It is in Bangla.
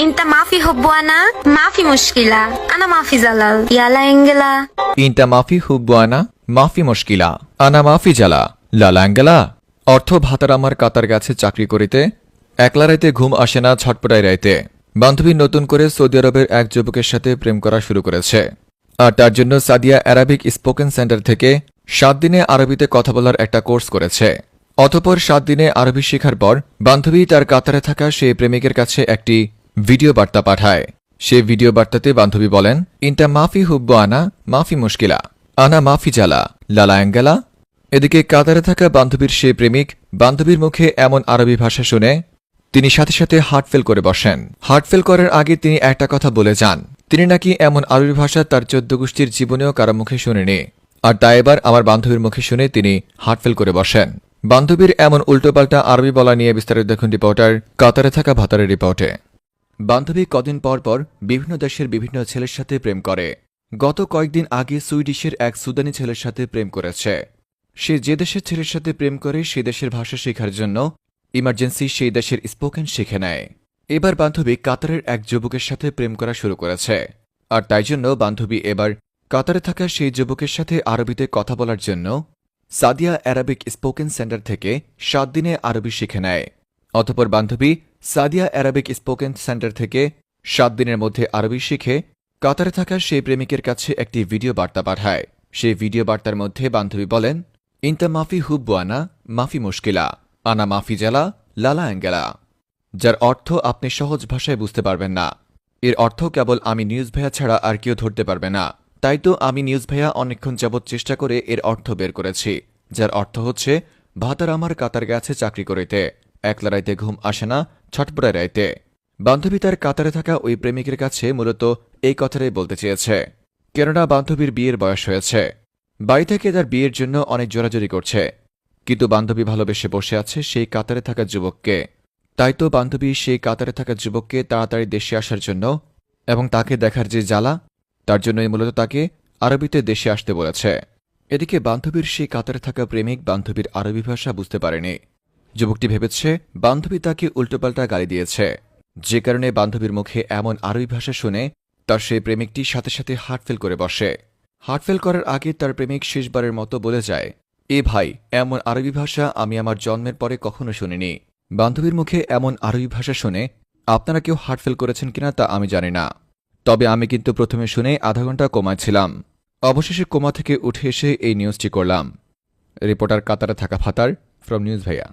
انت ما في حب وانا ما في مشكلة انا ما في زلل يلا انجلا ইনটা মাফি হুব্বানা মাফি মুশকিলা আনা মাফি জালা লালাঙ্গালা অর্থ ভাতার আমার কাতার গাছে চাকরি করিতে একলা রাইতে ঘুম আসে না ছটপটাই রাইতে বান্ধবী নতুন করে সৌদি আরবের এক যুবকের সাথে প্রেম করা শুরু করেছে আর তার জন্য সাদিয়া অ্যারাবিক স্পোকেন সেন্টার থেকে সাত দিনে আরবিতে কথা বলার একটা কোর্স করেছে অতপর সাত দিনে আরবি শেখার পর বান্ধবী তার কাতারে থাকা সেই প্রেমিকের কাছে একটি ভিডিও বার্তা পাঠায়। সে ভিডিও বার্তাতে বান্ধবী বলেন, ইনটা মাফি হুব্বু আনা, মাফি মুশকিলা। আনা মাফি জালা লালা অ্যাঙ্গেলা। এদিকে কাতারে থাকা বান্ধবীর সে প্রেমিক বান্ধবীর মুখে এমন আরবি ভাষা শুনে তিনি সাথে সাথে হার্টফেল করে বসেন। হার্টফেল করার আগে তিনি একটা কথা বলে যান। তিনি নাকি এমন আরবি ভাষা তার চোদ্দ গোষ্ঠীর জীবনেও কারও মুখে শুনেনি। আর তা এবার আমার বান্ধবীর মুখে শুনে তিনি হার্টফেল করে বসেন। বান্ধবীর এমন উল্টোপাল্টা আরবি বলা নিয়ে বিস্তারিত দেখুন রিপোর্টার কাতারে থাকা ভাতারের রিপোর্টে। বান্ধবী কদিন পর পর বিভিন্ন দেশের বিভিন্ন ছেলের সাথে প্রেম করে। গত কয়েকদিন আগে সুইডিশের এক সুদানি ছেলের সাথে প্রেম করেছে। সে যে দেশের ছেলের সাথে প্রেম করে, সে দেশের ভাষা শেখার জন্য ইমার্জেন্সি সেই দেশের স্পোকেন শিখে নেয়। এবার বান্ধবী কাতারের এক যুবকের সাথে প্রেম করা শুরু করেছে। আর তাই জন্য বান্ধবী এবার কাতারে থাকা সেই যুবকের সাথে আরবিতে কথা বলার জন্য সাদিয়া অ্যারাবিক স্পোকেন সেন্টার থেকে সাত দিনে আরবি শিখে নেয়। অতপর বান্ধবী সাদিয়া অ্যারাবিক স্পোকেন সেন্টার থেকে সাত দিনের মধ্যে আরবি শিখে কাতারে থাকা সেই প্রেমিকের কাছে একটি ভিডিও বার্তা পাঠায়। সেই ভিডিও বার্তার মধ্যে বান্ধবী বলেন, ইন্তা মাফি হুব্বু আনা মাফি মুশকিলা, আনা মাফি জেলা, লালা অ্যাঙ্গেলা। যার অর্থ আপনি সহজ ভাষায় বুঝতে পারবেন না। এর অর্থ কেবল আমি নিউজ ভাইয়া ছাড়া আর কেউ ধরতে পারবে না। তাই তো আমি নিউজ ভাইয়া অনেকক্ষণ যাবৎ চেষ্টা করে এর অর্থ বের করেছি, যার অর্থ হচ্ছে, ভাতার আমার কাতার গেছে চাকরি করিতে। একলা রাইতে ঘুম আসে না ছটপটায় রাইতে। বান্ধবী তার কাতারে থাকা ওই প্রেমিকের কাছে মূলত এই কথাটাই বলতে চেয়েছে। কেননা বান্ধবীর বিয়ের বয়স হয়েছে। বাড়ি থেকে তার বিয়ের জন্য অনেক জোরাজোরি করছে। কিন্তু বান্ধবী ভালোবেসে বসে আছে সেই কাতারে থাকা যুবককে। তাই তো বান্ধবী সেই কাতারে থাকা যুবককে তাড়াতাড়ি দেশে আসার জন্য এবং তাকে দেখার যে জ্বালা, তার জন্যই মূলত তাকে আরবিতে দেশে আসতে বলেছে। এদিকে বান্ধবীর সেই কাতারে থাকা প্রেমিক বান্ধবীর আরবি ভাষা বুঝতে পারেনি। যুবকটি ভেবেছে, বান্ধবী তাকে উল্টোপাল্টা গালি দিয়েছে। যে কারণে বান্ধবীর মুখে এমন আরবি ভাষা শুনে তার সেই প্রেমিকটি সাথে সাথে হার্টফেল করে বসে। হার্টফেল করার আগে তার প্রেমিক শেষবারের মতো বলে যায়, এ ভাই, এমন আরবি ভাষা আমি আমার জন্মের পরে কখনো শুনিনি। বান্ধবীর মুখে এমন আরবি ভাষা শুনে আপনারা কেউ হার্টফেল করেছেন কিনা তা আমি জানি না। তবে আমি কিন্তু প্রথমে শুনে আধা ঘণ্টা কমাচ্ছিলাম। অবশেষে কোমা থেকে উঠে এসে এই নিউজটি করলাম। রিপোর্টার কাতারে থাকা ফাতার ফ্রম নিউজ ভাইয়া।